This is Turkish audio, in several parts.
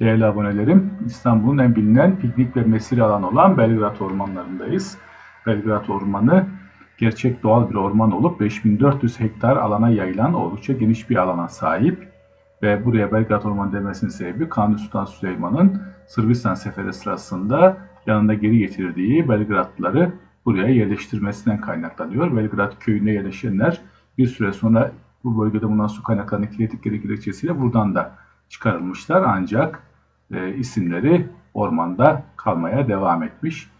Değerli abonelerim, İstanbul'un en bilinen piknik ve mesire alanı olan Belgrad ormanlarındayız. Belgrad Ormanı gerçek doğal bir orman olup 5400 hektar alana yayılan oldukça geniş bir alana sahip. Ve buraya Belgrad Ormanı demesinin sebebi Kanuni Sultan Süleyman'ın Sırbistan seferi sırasında yanında geri getirdiği Belgradlıları buraya yerleştirmesinden kaynaklanıyor. Belgrad köyüne yerleşenler bir süre sonra bu bölgede bulunan su kaynaklarını kirlettikleri gerekçesiyle buradan da çıkarılmışlar ancak e, isimleri ormanda kalmaya devam etmiş.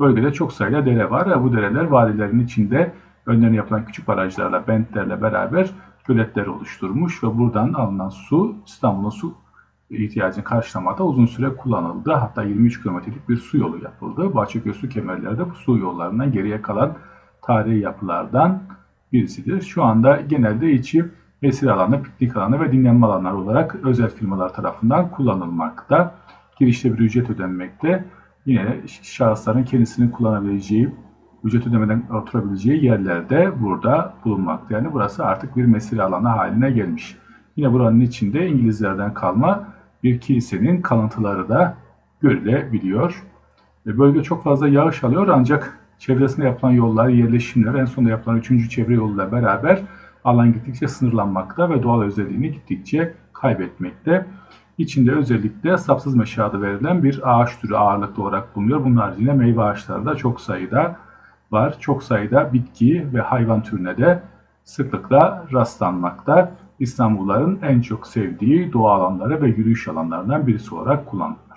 Bölgede çok sayıda dere var ve bu dereler vadilerin içinde önlerine yapılan küçük barajlarla, bentlerle beraber göletler oluşturmuş ve buradan alınan su İstanbul'un su ihtiyacını karşılamada uzun süre kullanıldı. Hatta 23 kilometrelik bir su yolu yapıldı. Bahçeköy su kemerleri de bu su yollarından geriye kalan tarihi yapılardan birisidir. Şu anda genelde içi esir alanı, piknik alanı ve dinlenme alanları olarak özel firmalar tarafından kullanılmakta. Girişte bir ücret ödenmekte. Yine şahısların kendisini kullanabileceği, ücret ödemeden oturabileceği yerlerde burada bulunmakta. Yani burası artık bir mesire alanı haline gelmiş. Yine buranın içinde İngilizlerden kalma bir kilisenin kalıntıları da görülebiliyor. Ve Bölge çok fazla yağış alıyor ancak çevresinde yapılan yollar, yerleşimler, en sonunda yapılan 3. çevre yoluyla beraber alan gittikçe sınırlanmakta ve doğal özelliğini gittikçe kaybetmekte. İçinde özellikle sapsız meşe adı verilen bir ağaç türü ağırlıklı olarak bulunuyor. Bunun haricinde meyve ağaçları da çok sayıda var. Çok sayıda bitki ve hayvan türüne de sıklıkla rastlanmakta. İstanbulluların en çok sevdiği doğa alanları ve yürüyüş alanlarından birisi olarak kullanılmakta.